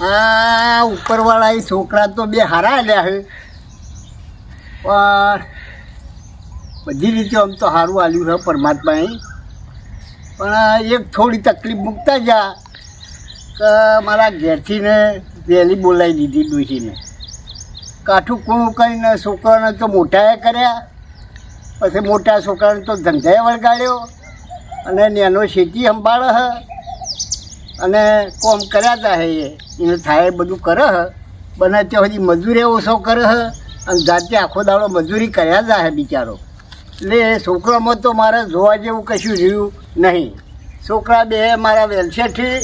આ ઉપરવાળા એ છોકરા તો બે હારા આલ્યા છે. પણ બધી રીતે આમ તો સારું આલ્યું છે પરમાત્માએ. પણ એક થોડી તકલીફ મૂકતા જા કે મારા ઘેરથી ને વહેલી બોલાવી દીધી ડોહીને કાઠું કૂણું કરીને છોકરાને તો મોટાએ કર્યા. પછી મોટા છોકરાને તો ધંધાએ વળગાડ્યો. અને નેનો શેતી સંભાળે છે. અને કોમ કર્યા હતા હે એને થાય બધું કરે હ. બને ત્યાં સુધી મજૂરી ઓછો કરે હ. અને જાતે આખો દાડો મજૂરી કર્યા હતા હે બિચારો. એટલે છોકરામાં તો મારે જોવા જેવું કશું રહ્યું નહીં. છોકરા બે મારા વેલસેઠી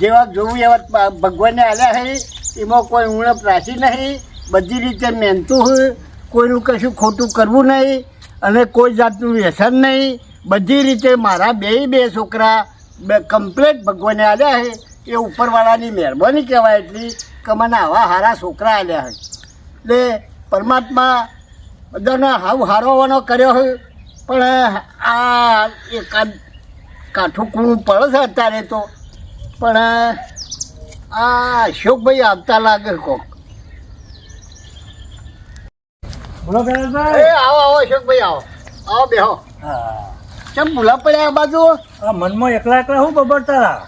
જેવા જોવું એવા ભગવાનને આવ્યા હે. એમાં કોઈ ઉણપ રાશી નહીં. બધી રીતે મહેનતું હોય કોઈનું કશું ખોટું કરવું નહીં. અને કોઈ જાતનું વ્યસન નહીં. બધી રીતે મારા બે બે છોકરા કમ્પ્લેટ ભગવાને આવ્યા છે એ ઉપરવાળાની મહેરબાની કહેવાય એટલી કે મને આવા સારા છોકરા આવ્યા છે. એટલે પરમાત્મા બધાને હાવ હારોવાનો કર્યો હોય પણ આ એકાદ કાઠું કૂણું પડે છે અત્યારે તો. પણ આ અશોકભાઈ આવતા લાગે કોક. બોલો આવો આવો અશોકભાઈ આવો. આવો બેહો. હા. કેમ ભૂલા પડ્યા આ બાજુ? આ મનમાં એકલા એકલા શું બબડતા?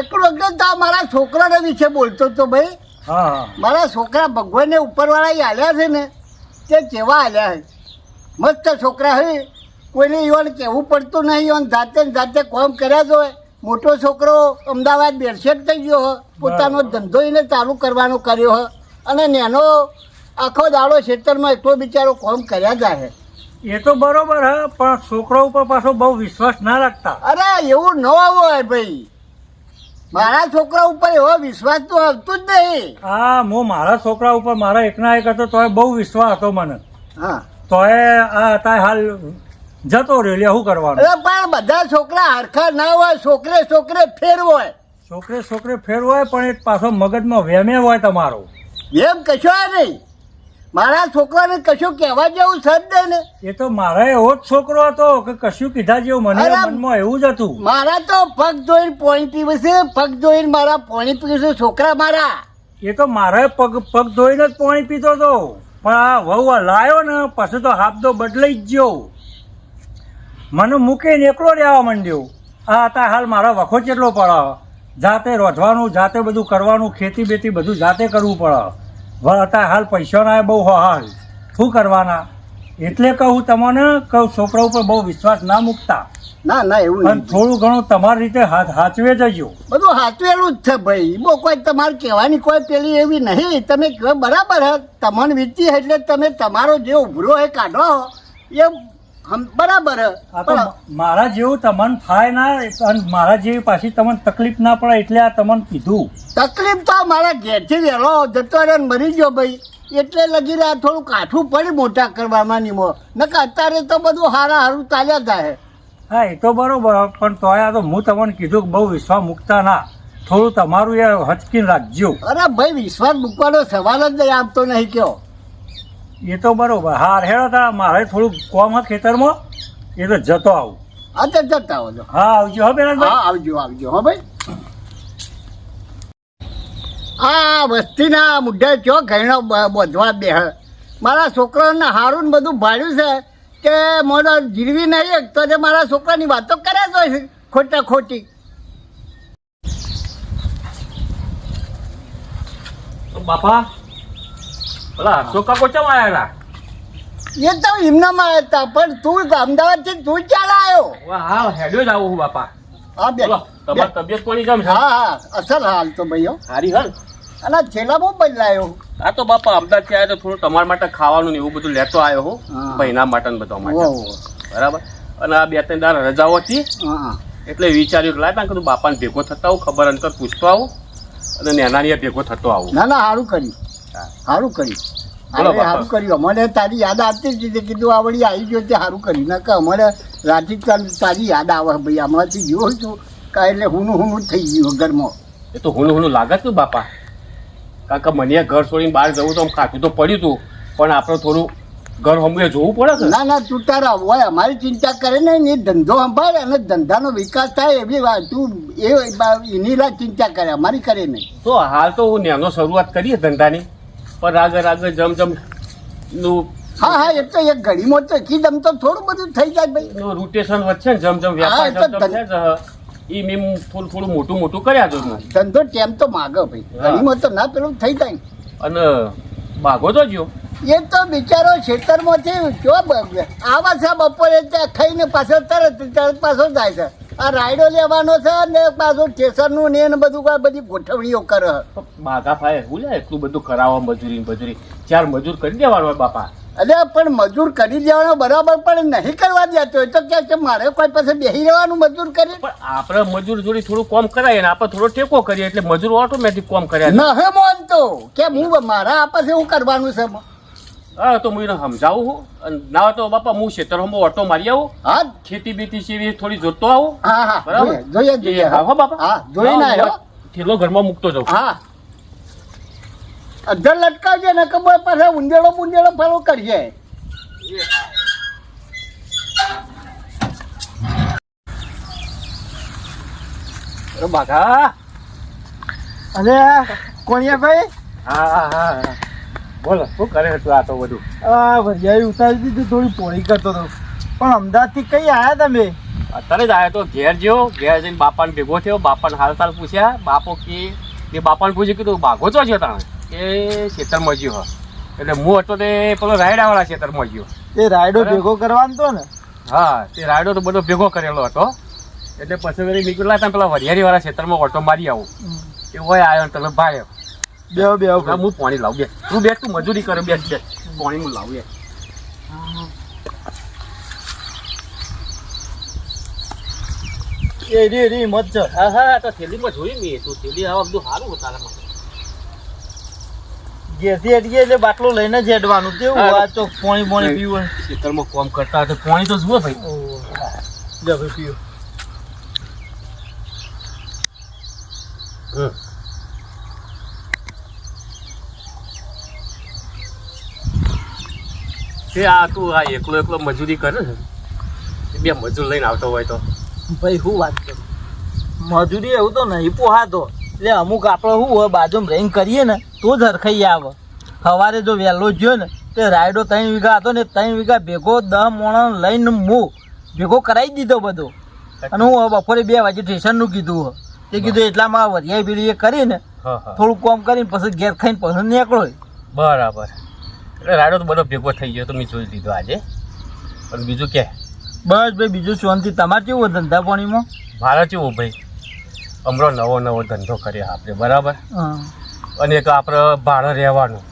એકલો એકલો તો મારા છોકરાના વિશે બોલતો તો ભાઈ. હા હા. મારા છોકરા ભગવાનને ઉપરવાળા હાલ્યા છે ને તે કેવા આલ્યા છે? મસ્ત છોકરા છે કોઈને ઈવન કહેવું પડતું નહીં ઈવન જાતે ને જાતે કોમ કર્યા જ હોય. મોટો છોકરો અમદાવાદ બેરસેટ થઈ ગયો હો. પોતાનો ધંધો એને ચાલુ કરવાનો કર્યો હો. અને નેનો આખો દાડો ખેતરમાં એટલો બિચારો કોમ કર્યા જાય એ તો બરોબર હે પણ છોકરો ઉપર પાછો બહુ વિશ્વાસ ના રાખતા. અરે એવું ન હોય ભાઈ. મારા છોકરા ઉપર એવો વિશ્વાસ તો આવતું જ નહીં. આ હું મારા છોકરા ઉપર મારા એકના એક હતો તોય બહુ વિશ્વાસ હતો મને. હા. તોય આ અત્યારે હાલ જતો રહ્યો એટલે શું કરવાનું? અરે પણ બધા છોકરા હરખા ના હોય છોકરે છોકરે ફેર હોય. છોકરે છોકરે ફેર હોય પણ એક પાછો મગજમાં વેમે હોય તમારો. એમ કશો નહીં. મારા છોકરાને કશું કહેવા જેવું જ ને. એ તો મારા એવો જ છોકરો હતો કે કશું કીધા જેવું મને મનમાં એવું જ હતું. મારા તો પગ જોઈને પોણી પીવશે પગ જોઈને મારા પોણી પીવે છોકરા મારા. એ તો મારે પગ પગ ધોઈને જ પોણી પીતો હતો. પણ આ વહુ લાયો ને પછી તો હાફદો બદલાઈ જ ગયો. મને મૂકીને એકલો રહેવા માંડ્યો. આ હતા હાલ મારા વખો કેટલો પડે જાતે રોધવાનું જાતે બધું કરવાનું ખેતી બેતી બધું જાતે કરવું પડે. અત્યારે હાલ પૈસાના બહુ હાલ. શું કરવાના? એટલે કહું તમને કહું છોકરા ઉપર બહુ વિશ્વાસ ના મૂકતા. ના ના એવું પણ થોડું ઘણું તમારી રીતે હાથ હાચવે જજો. બધું હાચવેલું જ છે ભાઈ. બહુ કોઈ તમારે કહેવાની કોઈ પેલી એવી નહીં. તમે કહો બરાબર હે. તમને વીતી એટલે તમે તમારો જે ઉભરો એ કાઢો. એ હમ- બરાબર મારા જેવું તમને થાય ના અને મારા જેવી પાછી તમને તકલીફ ના પડે એટલે આ તમને કીધું. તકલીફ તો મારા ઘેરથી વહેલો જતો રહ્યો મરી ગયો ભાઈ. એટલે લગી રહ્યા થોડું કાઠું પડી મોટા કરવામાં નિમો નકા અત્યારે તો બધું હારા હારું ચાલ્યા જાય. હા એ તો બરોબર પણ તોય આ તો હું તમને કીધું કે બહુ વિશ્વાસ મૂકતા ના. થોડું તમારું એ હચકીને રાખજો. અરે ભાઈ વિશ્વાસ મૂકવાનો સવાલ જ નહીં આપતો નહીં કયો. એ તો બરોબર. હાર હેડો તા મારે થોડું કોમ હા ખેતરમાં. એ તો જતો આવું. અચ્છા જતા આવજો. હા આવજો હો બેન. હા આવજો આવજો હો ભાઈ. આ વસ્તીના મુદ્દે ચો ઘણો બોધવા બે મારા છોકરાને હારું બધું ભાડ્યું છે કે મોડો જીરવી નહીં તો જે મારા છોકરાની વાતો કરે જ હોય ખોટા ખોટી. બાપા પેલા અશોક કાકો ચમ આયેલા એ તો એમનામાં હતા પણ તું અમદાવાદથી તું ચાલ આવ્યો હા હેડ્યો જ આવું હું બાપા. હા બે બોલો. તમારી તબિયત કોની કેમ હા હા અસલ હાલ તો ભાઈઓ સારી હાલ? અને છેલ્લા બહુ બદલાયો. આ તો બાપા અમદાવાદથી આવ્યો તો થોડું તમારા માટે ખાવાનું ને એવું બધું લેતો આવ્યો હું. મહિના માટે ને બધા માટે. બરાબર? અને આ બે ત્રણ દાર રજાઓ હતી. એટલે વિચાર્યું કે લાય કીધું બાપાને ભેગો થતા આવું ખબર અંતર પૂછતો આવું. અને નેનાની ભેગો થતો આવું. ના ના સારું કર્યું. સારું કર્યું. સારું કર્યું. અમારે તારી યાદ આવતી જ રીતે કીધું આવડી આવી ગયો તે સારું કર્યું. ના કે અમારે રાતી તાર- યાદ આવે ભાઈ. અમારાથી જોયું છું. કે એટલે હુનું હુનું થઈ ગયું ઘરમાં. એ તો હુનું હુનું લાગે છે બાપા. કારણ કે મને ઘર છોડીને બહાર જવું તો આમ ખાતું તો પડ્યું હતું પણ આપણે થોડું ઘર હમણાં જોવું પડે છે. ના ના તું તારા હોય અમારી ચિંતા કરે ને એ ધંધો સંભાળે અને ધંધાનો વિકાસ થાય એવી વાત. તું એ એની રાત ચિંતા કરે અમારી કરે નહીં. તો હાલ તો હું નેનો શરૂઆત કરીએ ધંધાની. પણ આગળ આગળ જમ જમનું હા હા એ તો એક ઘડીમાં તો એકદમ તો થોડું બધું થઈ જાય ભાઈ. રોટેશન વધશે ને જમ જમ વ્યાપાર જમ જમ એ મેં થોડું થોડું મોટું મોટું કર્યા હું. ધંધો ટેમ તો માગે ભાઈ. હા. તો ના પેલું થઈ જાય. અને માગો તો જ્યો એ તો બિચારો ખેતરમાંથી જો આવા છે બપોરે ત્યાં ખાઈને પાછો તરત તરત પાછો જાય છે. આ રાયડો લેવાનો છે ને પાછું ઠેસરનું ને એને બધું આ બધી ગોઠવણીઓ કરે બાગા ફાય હું લે એટલું બધું કરાવવા મજૂરી મજૂરી ચાર મજૂર કરી દેવાનો હોય બાપા. અરે પણ મજૂર કરી દેવાનો બરાબર પણ નહીં કરવા દેતો. એ તો કે છે મારે કોઈ પાસે બેસી રહેવાનું મજૂર કરી. પણ આપણે મજૂર જોડે થોડું કોમ કરાય ને આપણે થોડો ટેકો કરીએ એટલે મજૂર ઓટોમેટિક કોમ કર્યા હે મોનતો. કે હું મારા આ પાસે હું કરવાનું છે? હા તો હું એને સમજાવું હું. અને ના તો બાપા હું ખેતરમાં ઓટો મારી આવું. હા. ખેતી બીતી છે થોડી જોતો આવું. હા હા. બરાબર? જોઈએ, જોઈએ હા બાપા. હા જોઈને આવ્યો થેલો ઘરમાં મૂકતો જાઉં હા. અધર લટકાવજે ને ખબર પાછા ઉંદેડો બુંદેડો ફરો કરજે. અરે બાઘા. અને કોણિયાભાઈ હા હા હા. બોલો શું કરે હતું આ તો બધું? આ વરિયાળી ઉતારી દીધું થોડી પોળી કરતો હતો. પણ અમદાવાદથી કઈ આયા તમે? અત્યારે જ આવ્યો તો ઘેર જેવો ઘેર જઈને બાપાને ભેગો થયો બાપાને હાલ ચાલ પૂછ્યા. બાપો કે બાપાને પૂછ્યું કીધું બાઘો છો છો તાણે? કે ખેતરમાં ગયો. હ એટલે હું હતો તે પેલો રાયડાવાળા ખેતરમાં ગયો. એ રાયડો. ભેગો કરવાનો તો ને? હા તે રાયડો તો બધો ભેગો કરેલો હતો. એટલે પછી વળી નીકળ્યા હતા પેલા વરિયાળીવાળા ખેતરમાં ઓટો મારી આવું. એ હોય આવ્યો ને તમે ભાઈ બે બે હું પાણી લાવું. બે તું બે તું મજૂરી કરે બે બે. પાણી હું લાવું એ રે રે મત હા હા તો થેલીમાં જોઈ મેં. તું થેલી આવા બધું સારું તારા માટે ઘેરથી અડીએ એટલે બાટલો લઈને જ હેડવાનું. કેવું હા. આ તો પાણી પાણી પીવું. ખેતરમાં કામ કરતા હોય તો પાણી તો જુઓ ભાઈ. ઓહ. ભાઈ પીવો તે આ તું આ એકલો એકલો મજૂરી કરે છે? બે મજૂર લઈને આવતો હોય તો. ભાઈ શું વાત કરું? મજૂરી એવું તો નહીં પોહાતો. એટલે અમુક આપણે શું હોય બાજુમાં રેંગ કરીએ ને તો જ હરખાઈ આવે. સવારે જો વહેલો જ્યો ને તે રાયડો ત્રણ વીઘા હતો ને ત્રણ વીઘા ભેગો દહ મોણ લઈને મો ભેગો કરાવી દીધો બધો. અને હું બપોરે બે વાગે સ્ટેશનનું કીધું તે કીધું એટલામાં વરિયાઈ પેલી કરીને થોડુંક થોડું કામ કરીને પછી ઘેર ખાઈને પછી નીકળો. બરાબર. એટલે રાડો તો બધો ભેગો થઈ ગયો તો મેં જોઈ લીધો આજે. પણ બીજું કે? બસ ભાઈ બીજું શાંતિ. તમારે કેવું ધંધા પાણીમાં? મારા કેવું ભાઈ? હમણાં નવો નવો ધંધો કરીએ આપણે બરાબર? અને એક આપણે ભાડે રહેવાનું.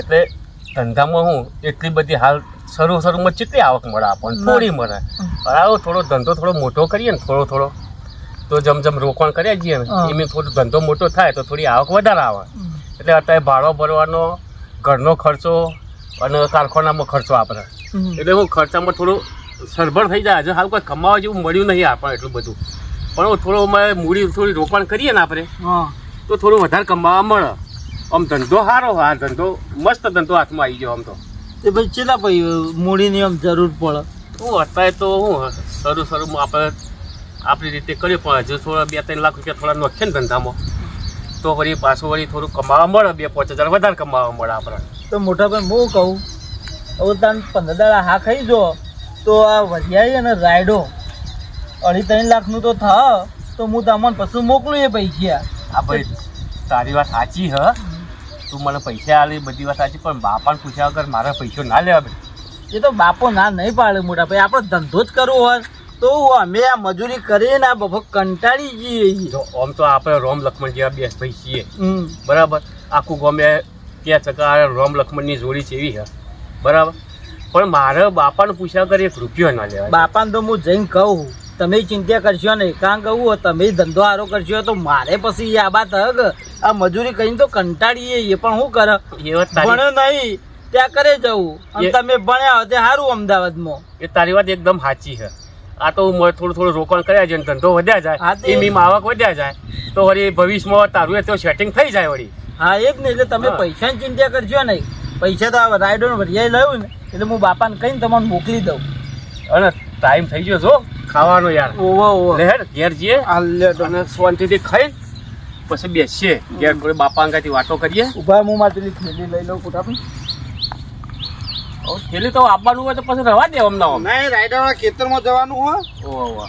એટલે ધંધામાં હું એટલી બધી હાલ શરૂ શરૂમાં કેટલી આવક મળે આપણને? થોડી મળે. બરાબર થોડો ધંધો થોડો મોટો કરીએ ને થોડો થોડો તો જેમ જેમ રોકાણ કરીએ જઈએ ને એમ થોડો ધંધો મોટો થાય તો થોડી આવક વધારે આવે. એટલે અત્યારે ભાડો ભરવાનો ઘરનો ખર્ચો અને કારખાનામાં ખર્ચો આપણે. એટલે હું ખર્ચામાં થોડું સરભર થઈ જાય. હજુ હાલ કોઈ કમાવા જેવું મળ્યું નહીં આપણે એટલું બધું. પણ થોડો અમે મૂડી થોડી રોકાણ કરીએ ને આપણે હા. તો થોડું વધારે કમાવા મળે. આમ ધંધો સારો આ ધંધો મસ્ત ધંધો હાથમાં આવી ગયો આમ તો. એ ભાઈ ચેલા ભાઈ મૂડીની આમ જરૂર પડે? હું અત્યારે તો હું શરૂ શરૂમાં આપણે આપણી રીતે કરીએ પણ હજુ થોડા બે ત્રણ લાખ રૂપિયા થોડા નોખે ને ધંધામાં. તો વળી પાછું વળી થોડું કમાવા મળે બે પાંચ હજાર વધારે કમાવા મળે આપણે. તો મોટા ભાઈ હું કહું હવે તાન પંદર દાડા હા ખાઈ જો તો આ વરિયાળી અને રાયડો અઢી ત્રણ લાખનું તો થા તો હું તમને પછી મોકલું એ પૈસા. આ ભાઈ તારી વાત સાચી હ. તું મને પૈસા આલે બધી વાત સાચી પણ બાપાને પૂછ્યા વગર મારા પૈસો ના લેવા ભાઈ એ તો બાપો ના નહીં પાડે મોટા ભાઈ. આપણે ધંધો જ કરવો હોય તો અમે આ મજૂરી કરીને આ બફો કંટાળી જઈએ આમ તો આપણે રોમ લક્ષ્મણ જેવા બે ભાઈ છીએ. બરાબર? આખું ગમે ત્યાં ચકા રોમ લક્ષ્મણની જોડી છે એવી છે બરાબર? પણ મારે બાપાને પૂછ્યા વગર એક રૂપિયો ના લેવાય. બાપાને તો હું જઈને કહું. તમે ચિંતા કરશો નહીં. કારણ કે હું તમે ધંધો આરો કરશો તો મારે પછી આ બાત હગ. આ મજૂરી કરીને તો કંટાળીએ એ પણ શું કરે? એ ભણ્યો નહીં. ત્યાં કરે જવું. અને તમે ભણ્યા તે સારું અમદાવાદમાં. એ તારી વાત એકદમ સાચી છે. આ તો હું થોડું થોડું રોકાણ કર્યા છે ધંધો વધ્યા જાય. તે- મીમ આવક વધ્યા જાય. તો વળી ભવિષ્યમાં તારું એ તો સેટિંગ થઈ જાય વળી. હા એ જ ને એટલે તમે. પૈસાની ચિંતા કરશો નહીં. પૈસા તો આ રાયડો ને વરિયાઈ લાવ્યું ને એટલે હું બાપાને કહીને તમને મોકલી દઉં. અને ટાઈમ થઈ ગયો છો ખાવાનો યાર. ઓવો ઓવો લે ઘેર જઈએ. આ લે તો. અને શાંતિથી ખાઈ પછી બેસીએ. ઘેર કોઈ બાપા અંગાથી વાતો કરીએ. ઊભા હું મારી પેલી થેલી લઈ લઉં કુટાપી હવે થેલી તો આપવાનું હોય તો પછી રવા દે અમને આમ નહીં રાયડા ખેતરમાં જવાનું હો ઓવો ઓહો.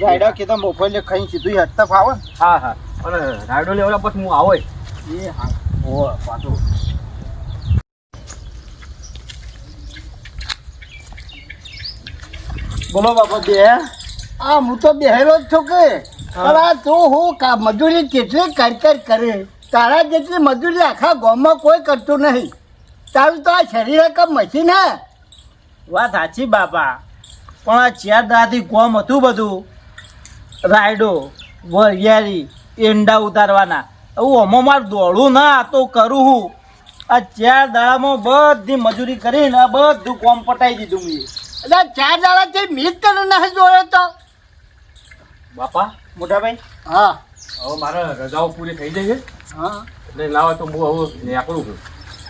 રાયડા ખેતર મોફલે ખાઈ સીધું હટતા ફાવે. હા હા. અને રાયડો લેવડા પછી હું આવો. એ હા. ઓહો પાછું. બોલો બાપા બે આ હું તો બેહેલો જ છું કે. પણ આ તું હું મજૂરી કેટલી કરકર કર? તારા જેટલી મજૂરી આખા ગામમાં કોઈ કરતું નહીં. તારું તો આ શરીર કમ મશીન હે. વાત સાચી બાપા. પણ આ ચાર દાથી કોમ હતું બધું. રાયડો વરિયાળી એંડા ઉતારવાના. એવું અમો માર દોડું ના આ તો કરું હું. આ ચાર દાડામાં બધી મજૂરી કરીને આ બધું કોમ પટાઈ દીધું મેં એટલે ચાર દાડાથી મીત તને નહીં જોયો તો. બાપા મોટાભાઈ? હા. હવે મારે રજાઓ પૂરી થઈ જશે હા. એટલે ના હોય તો હું હવે નીકળું છું.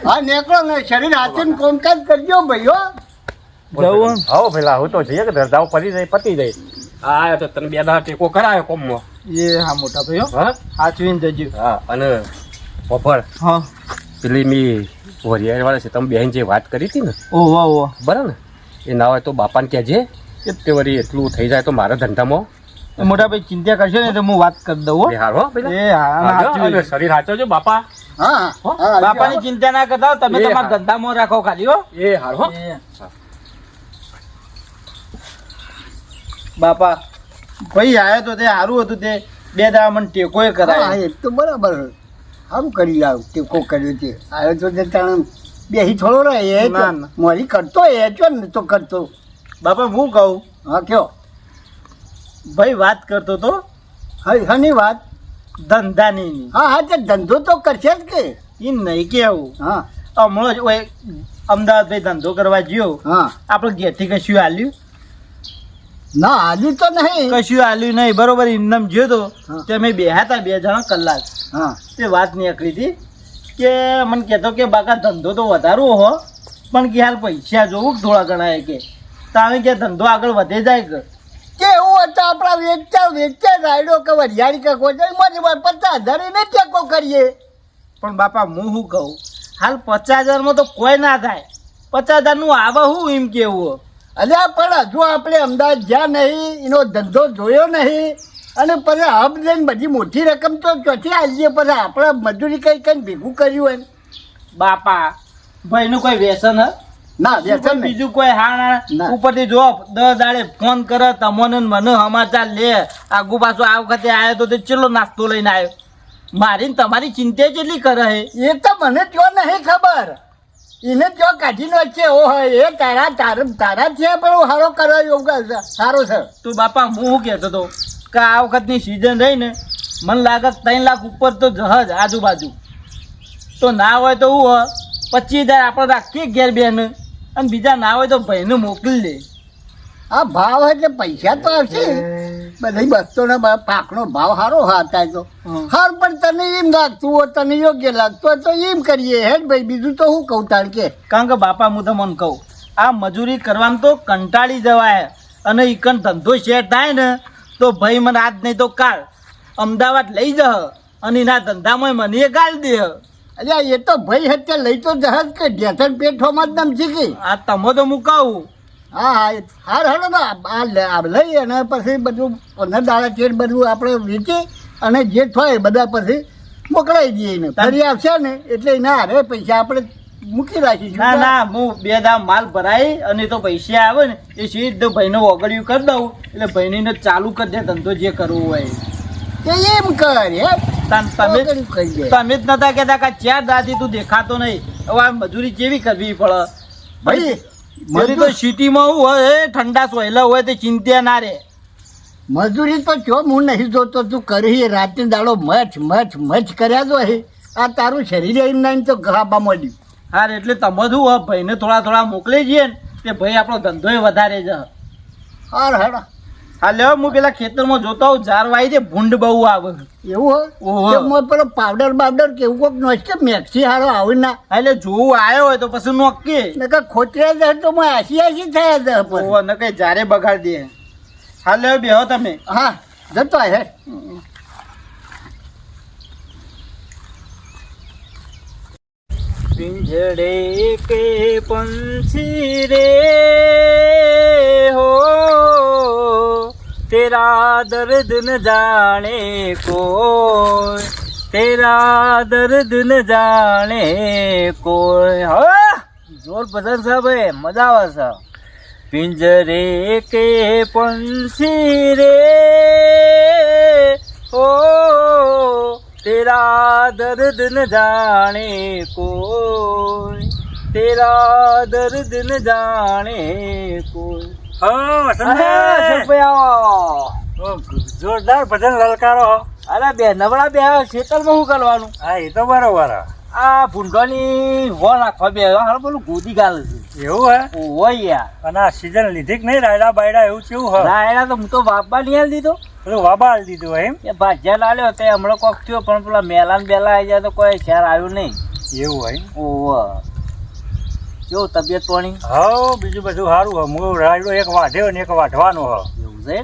હા નીકળો ને શરીર હાથીને કોમકાજ કરજો ભાઈઓ જવું હા પેલા હું તો જઈએ કે રજાઓ પડી જાય પતી જાય. હા તો તને બે દાડા ટેકો કરાયો કોમમાં. એ હા મોટા ભાઈઓ હા. સાચવીને જજો. હા અને પફળ હા. પેલી મી વરિયાળ વાળા છે તમે બેન જે વાત કરી હતી ને? ઓહો ઓહો બરાબર? ને એ ના હોય તો બાપાને કહેજે કે તે વળી એટલું થઈ જાય તો મારા ધંધામાં. મોટા ભાઈ ચિંતા કરશો ને તો હું વાત કરી દઉં હારો એ હા હાજો, સાચવી. અને બાપા. હા બાપાની ચિંતા ના કરતા તમે તમારા ધંધામાં રાખો ખાલી હો. એ હારો બાપા ભાઈ આવ્યો તો તે સારું હતું તે. બે દાડા મને ટેકો કરાય. એ તો બરાબર. સારું કરી આવ ટેકો કર્યો છે આવ્યો તો તે બેહી થોડો રહે એ ના, ના. મોરી કરતો એ જો ને તો કરતો. બાપા હું કહું? હા કયો ભાઈ વાત કરતો તો? હા હની વાત. ધંધાની હા હા તે ધંધો તો કરશે જ કે. એ નહીં કેવું હા. હમણાં જ ઓય અમદાવાદ ભાઈ ધંધો કરવા ગયો. હા. આપણે ઘેરથી કશું હાલ્યું ના હાલ્યું તો નહીં. કશું હાલ્યું નહીં. બરોબર ઇન્દમ જ્યો તો તે અમે બે હતા બે જણા કલાક. હા. તે વાત નીકળી હતી. કે મને કહેતો કે બાકા ધંધો તો વધારો હો પણ કે હાલ પૈસા જોવું થોડા ઘણા કે. તારે કે ધંધો આગળ વધે જાય કે. કે એવું હતું આપણા વેચતા વેચતા રાયડો કે વરિયાળી કે કોઈ મજબૂત પચાસ હજાર એને ટેકો કરીએ. પણ બાપા હું શું કહું? હાલ પચાસ હજારમાં તો કોઈ ના થાય. પચાસ હજારનું આવે શું એમ કેવું? અલ્યા પણ હજુ આપણે અમદાવાદ જ્યાં નહીં એનો ધંધો જોયો નહીં. અને પછી હબ લઈને બધી મોટી રકમ તો ક્યાંથી આવીએ પછી આપણે મજૂરી કઈ કઈ ભેગું કર્યું હોય બાપા ભાઈનું કોઈ વ્યસન હ? ના વ્યસન બીજું કોઈ હા ના. ઉપરથી જો દસ દાડે ફોન કરે તમને મને સમાચાર લે. આગુ પાછું આ વખતે આવ્યો તો તે ચેલો નાસ્તો લઈને આવ્યો મારી ને તમારી ચિંતા કેટલી કરે હે? એ તો મને જો નહીં ખબર. એને જો કાઢીનો છે ઓ હોય એ તારા તારા તારા છે પણ હારો કરો એવું સારો છે. તું બાપા હું શું કહેતો હતો કે આ વખતની સિઝન રહી ને મને લાગે ત્રણ લાખ ઉપર તો જહજ આજુબાજુ. તો ના હોય તો હું પચીસ હજાર આપણે રાખીએ ઘેર બેન અને બીજા ના હોય તો ભાઈને મોકલી દે. આ ભાવ એટલે પૈસા તો આવશે. બધી વસ્તુનો પાકનો ભાવ સારો હતા તો. હાર પણ તને એમ લાગતું હોય તને યોગ્ય લાગતું હોય તો એમ કરીએ. હેડ ભાઈ બીજું તો હું કહું તાણ કે. કારણ કે બાપા હું તમને કહું આ મજૂરી કરવાનું તો કંટાળી જવાય. અને ઈકન ધંધો શેર થાય ને તો ભાઈ મને આજ નહીં તો કાલ. અમદાવાદ લઈ જહ અને એના ધંધામાં મને એ ગાળ દે. અલ્યા એ તો ભાઈ હત્યા લઈ તો જહાજ કે ઢેસણ પેઠોમાં જ નમશી ગઈ. આ તમે તો મુકાવું હા હા હાર હાલો આ- લઈ અને પછી બધું પંદર દાડા ચેડ બધું આપણે વેચી અને જે થાય બધા પછી મોકલાઈ દઈએ એને ફરી આવશે ને એટલે એના હારે પૈસા આપણે મૂકી રાખી ના ના હું બે દામ માલ ભરાઈ અને તો પૈસા આવે ને એ સીધો ભાઈને ઓગળ્યું કરી દઉં. એટલે ભાઈને ચાલુ કરી દે ધંધો જે કરવું હોય એમ કર તમે જ નતા કહેતા કે ચાર દાદી તું દેખાતો નહીં. હવે આ મજૂરી કેવી કરવી પડે? ભાઈ મજૂરી તો સિટીમાં હું હોય ઠંડા સોયલા હોય તે ચિંતા ના રે મજૂરી તો જો હું નહીં જોતો તું કરી રાતની દાડો મચ મચ મચ કર્યા જો આ તારું શરીર એમ નહીં તો ઘાબા મળ્યું હાર એટલે તમે શું હોય ભાઈને થોડા થોડા મોકલી જઈએ ને તે ભાઈ આપણો ધંધોય વધારે છે. હાર હાડા હા લેવો હું પેલા ખેતરમાં જોતો હોઉં ઝાર વાય છે ભૂંડ બહુ આવે. એવું ઓહો. હોય કે પેલો પાવડર બાવડર કેવું કોક નોચ કે મેક્સી હારો આવી ના? એટલે જોવું આવ્યો હોય તો પછી નોકી નકર ખોચરા જાય તો મેં આસી આસી થયા પછી. ઓહો ન કઈ જારે બગાડ દે. હા લ્યો બેહો તમે. હા જતો હે. पिंजड़े के पंछी रे हो तेरा दर्द न जाने को तेरा दर्द न जाने को जोर बजर साहब है मजा आवा सा पिंजरे के पंछी रे ओ તેરા દર્દ ન જાણે કોઈ તેરા દર્દ ન જાણે કોઈ જોરદાર ભજન લલકારો અરે બે નબળા બે ખેતરમાં શું કરવાનું? હા એ તો બરોબર આ ભૂંડોની હો નાખવા બે હાલ બોલું ગોદી ગાલ છે. એવું હે? હોય યાર. અને આ સીઝન લીધી કે નહીં? રાયડા બાયડા એવું કેવું હે? રાયડા તો હું તો બાપા નહીં દીધો પેલું વાબા દીધો એમ? એ ભાજ્યા લાલ્યો તે હમણાં કોક થયો પણ પેલા મેલાન બેલા આવી જાય તો કોઈ શહેર આવ્યું નહીં. એવું હોય ઓહો. કેવું તબિયત પાણી? હા બીજું બધું સારું હે રાયડો એક વાઢ્યો ને એક વાઢવાનો હે એવું છે.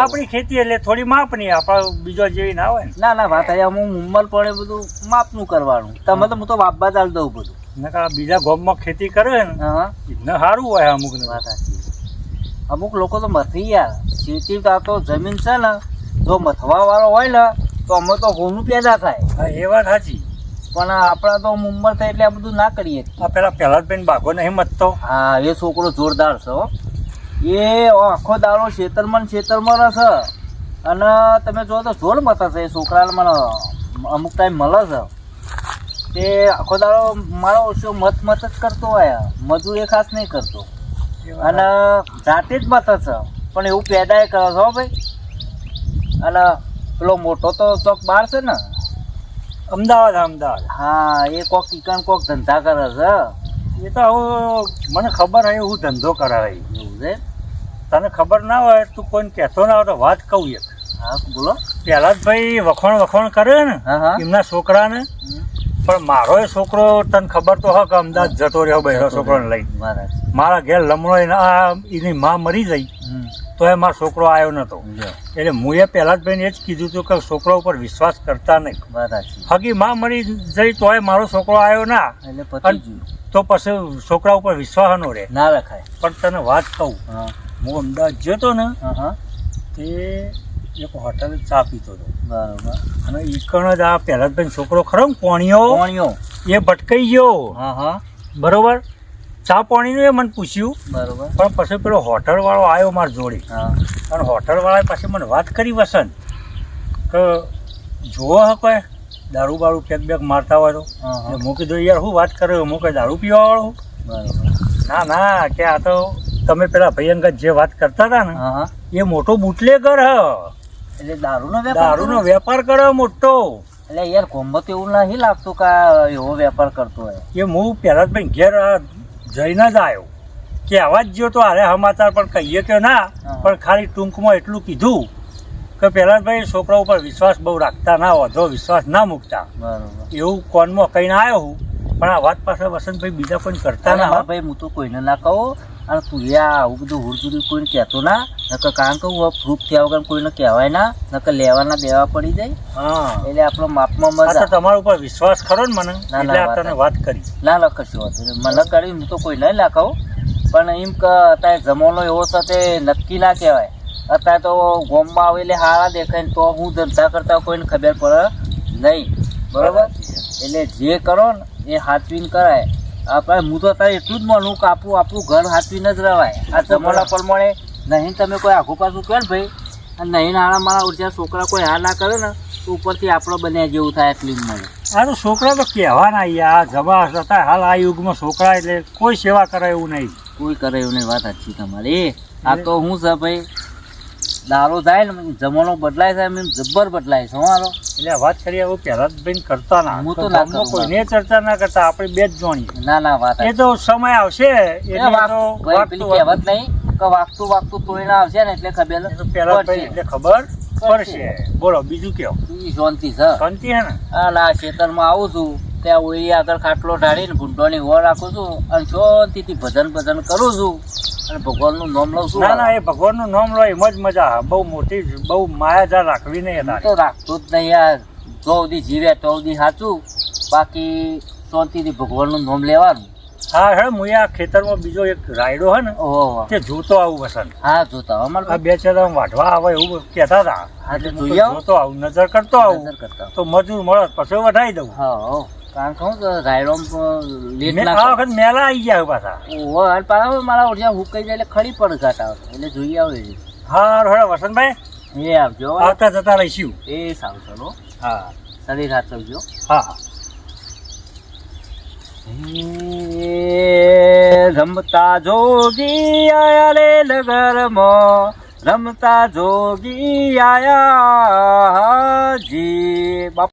આપણી ખેતી એટલે થોડી માપની આપણા બીજો જેવી ના હોય ના. ના વાત અહીંયા હું ઉંમર પડે બધું માપનું કરવાનું. તમે તો હું તો વાપવા ચાલતો દઉં બધું. નકર આ બીજા ગોમમાં ખેતી કરે ને હા. સારું હોય અમુક વાત સાચી. અમુક લોકો તો મથી યાર ખેતી કા તો જમીન છે ને જો મથવા વાળો હોય ને તો અમે તો ઘઉંનું પેદા થાય. એ વાત સાચી. પણ આપણા તો ઉંમર થાય એટલે આ બધું ના કરીએ. આ પેલા પહેલા બેન ભાગો નહીં મતતો હા એ છોકરો જોરદાર છે એ આખો દાડો ખેતરમાં ખેતરમાં રહેશે અને તમે જો તો જોર મતા છે એ છોકરાને મને અમુક ટાઈમ મળે છે. તે આખો દાડો મારો ઓછો મત મત જ કરતો હોય. મજૂર એ ખાસ નહીં કરતો. અને જાતે જ મત છે. પણ એવું પેદા એ કરો છો ભાઈ. અને પેલો મોટો તો ચોક બાર છે ને? અમદાવાદ અમદાવાદ. હા એ કોક ઈકણ કોક ધંધા કરે છે. એ તો મને ખબર હોય હું ધંધો કરાવે એવું છે? તને ખબર ના હોય તું કોઈને કહેતો ના હોય તો વાત કહું એક. હા બોલો. પહેલા જ ભાઈ વખોણ વખોણ કરે ને એમના છોકરાને. પણ મારો છોકરો તને ખબર તો હક કે અમદાવાદ જતો રહ્યો બહેરો છોકરાને બરાબર. મારા ઘેર લમણો એના એની માં મરી ગઈ. હમ. તો એ મારો છોકરો આવ્યો નતો. એટલે હું એ પહેલા જ ભાઈને એ જ કીધું હતું કે છોકરા ઉપર વિશ્વાસ કરતા નહીં. હગી માં મરી જઈ તોય મારો છોકરો આવ્યો ના. તો પછી છોકરા ઉપર વિશ્વાસ નો રહે. ના રખાય. પણ તને વાત કહું. હું. અમદાવાદ જતો ને તે એક હોટલ ચા પીતો હતો. બરાબર. અને ઈકણ જ આ પહેલા જ ભાઈ છોકરો ખરો કોણિયો કોણિયો એ ભટકાઈ ગયો. હા હા. બરોબર? ચા પાણીનું એ મને પૂછ્યું. બરોબર. પણ પછી પેલો હોટલ વાળો આવ્યો મારી જોડે. હા. અને હોટલ વાળાએ પછી મને વાત કરી વસંત. કે જોવો હકો દારૂ બારૂ પેક બેક મારતા હોય તો. હા કીધું યાર શું વાત કરે હું કઈ દારૂ પીવા વાળો બરોબર. ના ના કે આ તો તમે પેલા ભયંકર જે વાત કરતા હતા ને એ મોટો બુટલેગર હ. એટલે દારૂનો વેપાર દારૂનો વેપાર કર્યો મોટો. એટલે યાર કોમ્બત એવું નહીં લાગતું કે એવો વેપાર કરતો હોય. એ હું પહેલા ઘેર જઈને જ આવ્યો. કે આવા જ ગયો તો હારે સમાચાર પણ કહીએ કે ના પણ ખાલી ટૂંકમાં એટલું કીધું કે પહેલા જ ભાઈ છોકરા ઉપર વિશ્વાસ બહુ રાખતા ના વધો વિશ્વાસ ના મૂકતા. બરાબર. એવું કોનમાં કહીને આવ્યો હું. પણ આ વાત પાછળ વસંતભાઈ બીજા કોઈ કરતા ના ભાઈ હું તો કોઈને ના કહું. અને તું યા આવું બધું હુરજુરી કોઈને કહેતો ના નકર કારણ કે હું પ્રૂફ થયા વગર કોઈને કહેવાય ના નકર લેવાના દેવા પડી જાય. હા. એટલે આપણો માપમાં મજા. તમારા ઉપર વિશ્વાસ ખરો ને મને ના, એટલે તને વાત કરી. ના ના કશું વાત મને કરી હું તો કોઈ નહીં નાખાવું પણ એમ કે અત્યારે જમાનો એવો છે તે નક્કી ના કહેવાય. અત્યારે તો ગોમમાં આવે એટલે હારા દેખાય ને તો હું ધંધા કરતા કોઈને ખબર પડે નહીં. બરાબર? એટલે જે કરો ને એ હાથવીને કરાય. આપણે હું તો અત્યારે એટલું જ માનું કે આપણું આપણું ઘર હાથવીને જ રવાય આ જમાના પ્રમાણે નહીં તમે કોઈ આઘું પાછું ને ભાઈ. અને નહીં નાણા મારા ઊર્જા છોકરા કોઈ હા ના કરે ને તો ઉપરથી આપણો બન્યા જેવું થાય એટલી મળે. આ તો છોકરા તો કહેવાના યાર જવા હતા હાલ આ યુગમાં છોકરા એટલે કોઈ સેવા કરે એવું નહીં. કોઈ કરે એવું નહીં વાત સાચી તમારી. આ તો હું છે ભાઈ દારો જાય ને જમાનો બદલાય છે એમ જબ્બર બદલાય છે હો હાલો. એટલે વાત કરીએ એવું પહેલા ભાઈ કરતા ના. હું તો ના કોઈને ચર્ચા ના કરતા આપણે બે જ જોણી. ના ના વાત એ તો સમય આવશે એ એટલે વાત પેલી કહેવત નહીં કે વાગતું વાગતું તોડીને આવશે ને એટલે ખબર પેલા એટલે ખબર પડશે. બોલો બીજું કેવો શાંતિ છે. શાંતિ હે ને? આ ના ખેતરમાં આવું છું ત્યાં ઓળી આગળ ખાટલો ઢાળીને ભૂંડોની હોર રાખું છું અને શાંતિથી ભજન ભજન કરું છું. અને ભગવાનનું નામ લઉં છું ના ના એ ભગવાનનું નામ લો એમ જ મજા બહુ મોટી બહુ માયાજાર રાખવી નહીં તો રાખતો જ નહીં યાર. જો સુધી જીવે તો સુધી સાચું. બાકી શાંતિથી ભગવાનનું નામ લેવાનું. હા હે હું આ ખેતરમાં બીજો એક રાયડો હે ને ઓહો તે જોતો આવું વસંત. હા જોતા આ અમારે બે ચાર વાઢવા આવે એવું કહેતા હતા. જોતો આવું નજર કરતો આવું. તો મજૂર મળે પછી વઢાઈ દઉં. હા હો. કારણ કે તો રાયડોમ લેટ મેં આ વખત મેલા આવી ગયા પાછા. ઓહો અને પાછા મારા હુકાઈ જાય એટલે ખડી પડ ઘાટા એટલે જોઈ આવે. હા હે વસંતભાઈ. એ આવજો. આવતા જતા રહીશું. એ સારું ચલો હા. શરીર હા રમતા જોગી આયા રે નગરમાં. રમતા જોગી આયા જી બાપ